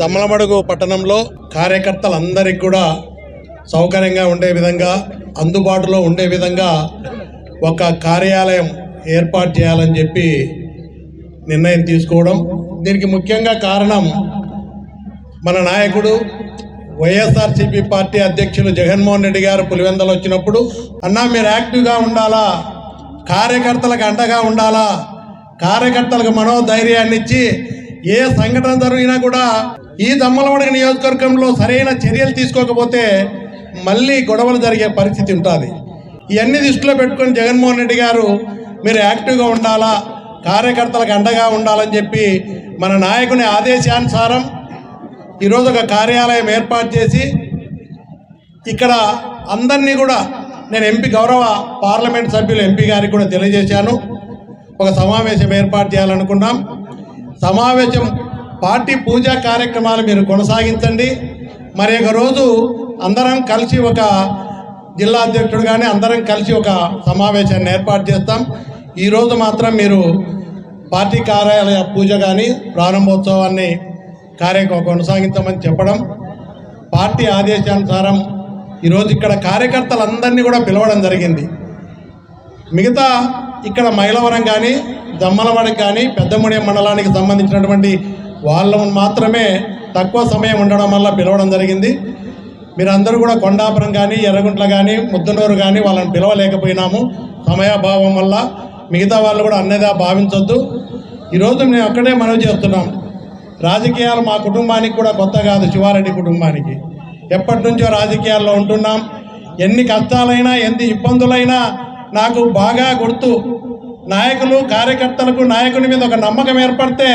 దమ్మలమడుగు పట్టణంలో కార్యకర్తలందరికీ కూడా సౌకర్యంగా ఉండే విధంగా అందుబాటులో ఉండే విధంగా ఒక కార్యాలయం ఏర్పాటు చేయాలని చెప్పి నిర్ణయం తీసుకోవడం. దీనికి ముఖ్యంగా కారణం మన నాయకుడు వైఎస్ఆర్సీపీ పార్టీ అధ్యక్షులు జగన్మోహన్ రెడ్డి గారు పులివెందలు వచ్చినప్పుడు అన్నా మీరు యాక్టివ్గా ఉండాలా? కార్యకర్తలకు అండగా ఉండాలా? కార్యకర్తలకు మనోధైర్యాన్ని ఇచ్చి ఏ సంఘటన జరిగినా కూడా ఈ దమ్మలవాడ నియోజకవర్గంలో సరైన చర్యలు తీసుకోకపోతే మళ్ళీ గొడవలు జరిగే పరిస్థితి ఉంటుంది. ఇవన్నీ దృష్టిలో పెట్టుకొని జగన్మోహన్ రెడ్డి గారు మీరు యాక్టివ్గా ఉండాలా కార్యకర్తలకు అండగా ఉండాలని చెప్పి మన నాయకుని ఆదేశానుసారం ఈరోజు ఒక కార్యాలయం ఏర్పాటు చేసి ఇక్కడ అందరినీ కూడా నేను ఎంపీ గౌరవ పార్లమెంట్ సభ్యులు ఎంపీ గారికి కూడా తెలియజేశాను. ఒక సమావేశం ఏర్పాటు చేయాలనుకున్నాం. సమావేశం పార్టీ పూజా కార్యక్రమాలు మీరు కొనసాగించండి. మరి ఒక రోజు అందరం కలిసి ఒక జిల్లా అధ్యక్షుడు కానీ అందరం కలిసి ఒక సమావేశాన్ని ఏర్పాటు చేస్తాం. ఈరోజు మాత్రం మీరు పార్టీ కార్యాలయ పూజ కానీ ప్రారంభోత్సవాన్ని కార్యక్రమం కొనసాగించమని చెప్పడం పార్టీ ఆదేశానుసారం ఈరోజు ఇక్కడ కార్యకర్తలందరినీ కూడా పిలవడం జరిగింది. మిగతా ఇక్కడ మైలవరం కానీ దమ్మలవాడికి కానీ పెద్దముడి మండలానికి సంబంధించినటువంటి వాళ్ళను మాత్రమే తక్కువ సమయం ఉండడం వల్ల పిలవడం జరిగింది. మీరందరూ కూడా కొండాపురం కానీ ఎర్రగుంట్ల కానీ ముద్దనూరు కానీ వాళ్ళని పిలవలేకపోయినాము. సమయాభావం వల్ల మిగతా వాళ్ళు కూడా అన్నదా భావించొద్దు. ఈరోజు మేము ఒక్కటే మనవి చేస్తున్నాం. రాజకీయాలు మా కుటుంబానికి కూడా కొత్త కాదు శివారెడ్డి కుటుంబానికి. ఎప్పటి నుంచో రాజకీయాల్లో ఉంటున్నాం. ఎన్ని కష్టాలైనా ఎన్ని ఇబ్బందులైనా నాకు బాగా గుర్తు. నాయకులు కార్యకర్తలకు నాయకుని మీద ఒక నమ్మకం ఏర్పడితే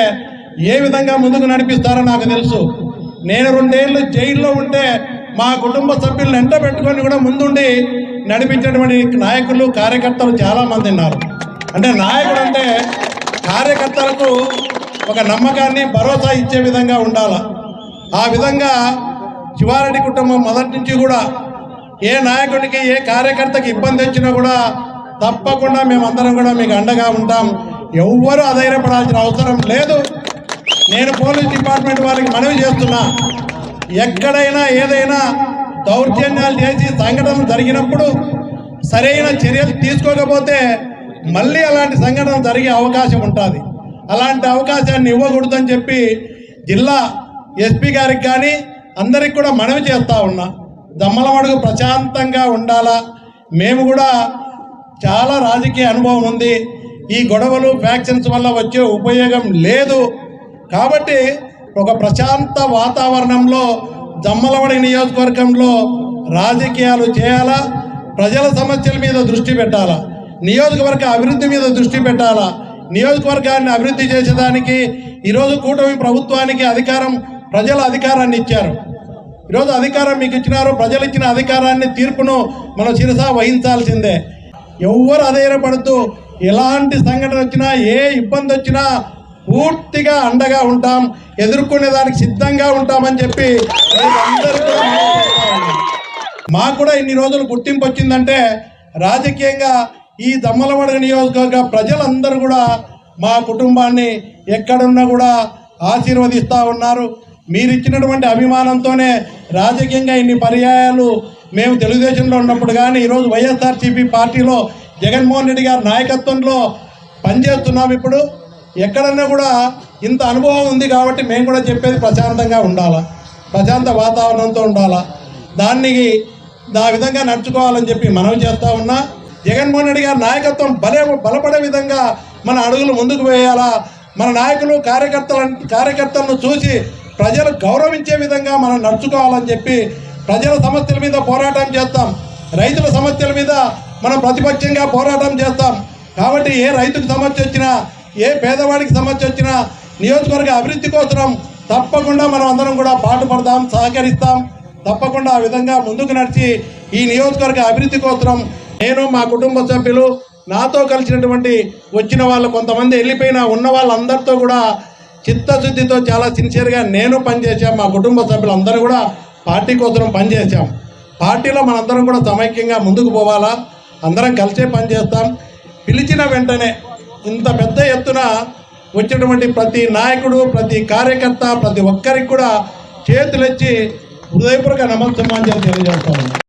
ఏ విధంగా ముందుకు నడిపిస్తారో నాకు తెలుసు. నేను రెండేళ్ళు జైల్లో ఉంటే మా కుటుంబ సభ్యులను ఎంట పెట్టుకొని కూడా ముందుండి నడిపించినటువంటి నాయకులు కార్యకర్తలు చాలామంది ఉన్నారు. అంటే నాయకుడు అంటే కార్యకర్తలకు ఒక నమ్మకాన్ని భరోసా ఇచ్చే విధంగా ఉండాల. ఆ విధంగా శివారెడ్డి కుటుంబం మొదటి నుంచి కూడా ఏ నాయకుడికి ఏ కార్యకర్తకి ఇబ్బంది వచ్చినా కూడా తప్పకుండా మేమందరం కూడా మీకు అండగా ఉంటాం. ఎవ్వరూ అధైర్యపడాల్సిన అవసరం లేదు. నేను పోలీస్ డిపార్ట్మెంట్ వారికి మనవి చేస్తున్నా. ఎక్కడైనా ఏదైనా దౌర్జన్యాలు చేసి సంఘటనలు జరిగినప్పుడు సరైన చర్యలు తీసుకోకపోతే మళ్ళీ అలాంటి సంఘటన జరిగే అవకాశం ఉంటుంది. అలాంటి అవకాశాన్ని ఇవ్వకూడదని చెప్పి జిల్లా ఎస్పీ గారికి కానీ అందరికి కూడా మనవి చేస్తూ ఉన్నా. దమ్మలమడుగు ప్రశాంతంగా ఉండాలా? మేము కూడా చాలా రాజకీయ అనుభవం ఉంది. ఈ గొడవలు ఫ్యాక్షన్స్ వల్ల వచ్చే ఉపయోగం లేదు. కాబట్టి ఒక ప్రశాంత వాతావరణంలో జమ్మలవడి నియోజకవర్గంలో రాజకీయాలు చేయాలా? ప్రజల సమస్యల మీద దృష్టి పెట్టాలా? నియోజకవర్గ అభివృద్ధి మీద దృష్టి పెట్టాలా? నియోజకవర్గాన్ని అభివృద్ధి చేసేదానికి ఈరోజు కూటమి ప్రభుత్వానికి అధికారం ప్రజల అధికారాన్ని ఇచ్చారు. ఈరోజు అధికారం మీకు ఇచ్చినారు ప్రజలు ఇచ్చిన అధికారాన్ని తీర్పును మనం చిరసా వహించాల్సిందే. ఎవ్వరు అధైర్యపడుతూ ఎలాంటి సంఘటన వచ్చినా ఏ ఇబ్బంది వచ్చినా పూర్తిగా అండగా ఉంటాం ఎదుర్కొనే దానికి సిద్ధంగా ఉంటామని చెప్పి మీరందరూ కూడా మాకు కూడా ఇన్ని రోజులు గుర్తింపు వచ్చిందంటే రాజకీయంగా ఈ దమ్మలమడగ నియోజకవర్గ ప్రజలందరూ కూడా మా కుటుంబాన్ని ఎక్కడున్నా కూడా ఆశీర్వదిస్తూ ఉన్నారు. మీరు ఇచ్చినటువంటి అభిమానంతోనే రాజకీయంగా ఇన్ని పర్యాయాలు మేము తెలుగుదేశంలో ఉన్నప్పుడు కానీ ఈరోజు వైఎస్ఆర్సీపీ పార్టీలో జగన్మోహన్ రెడ్డి గారి నాయకత్వంలో పనిచేస్తున్నాం ఇప్పుడు. ఎక్కడన్నా కూడా ఇంత అనుభవం ఉంది కాబట్టి మేము కూడా చెప్పేది ప్రశాంతంగా ఉండాలా. ప్రశాంత వాతావరణంతో ఉండాలా. దాన్ని ఆ విధంగా నడుచుకోవాలని చెప్పి మనం చేస్తూ ఉన్నా. జగన్మోహన్ రెడ్డి గారి నాయకత్వం బలే బలపడే విధంగా మన అడుగులు ముందుకు వేయాలా. మన నాయకులు కార్యకర్తల కార్యకర్తలను చూసి ప్రజలు గౌరవించే విధంగా మనం నడుచుకోవాలని చెప్పి ప్రజల సమస్యల మీద పోరాటం చేస్తాం. రైతుల సమస్యల మీద మనం ప్రతిపక్షంగా పోరాటం చేస్తాం. కాబట్టి ఏ రైతుకు సమస్య వచ్చినా ఏ పేదవాడికి సమస్య వచ్చినా నియోజకవర్గ అభివృద్ధి కోసం తప్పకుండా మనం అందరం కూడా పాటుపడదాం సహకరిస్తాం. తప్పకుండా ఆ విధంగా ముందుకు నడిచి ఈ నియోజకవర్గ అభివృద్ధి కోసం నేను మా కుటుంబ సభ్యులు నాతో కలిసినటువంటి వచ్చిన వాళ్ళు కొంతమంది వెళ్ళిపోయిన ఉన్న వాళ్ళందరితో కూడా చిత్తశుద్ధితో చాలా సిన్సియర్గా నేను పనిచేశాం. మా కుటుంబ సభ్యులందరూ కూడా పార్టీ కోసం పనిచేశాం. పార్టీలో మనందరం కూడా సమైక్యంగా ముందుకు పోవాలా? అందరం కలిసే పనిచేస్తాం. పిలిచిన వెంటనే ఇంత పెద్ద ఎత్తున వచ్చినటువంటి ప్రతి నాయకుడు ప్రతి కార్యకర్త ప్రతి ఒక్కరికి కూడా చేతులెచ్చి హృదయపూర్వక నమస్సమాంజలు తెలియజేస్తాను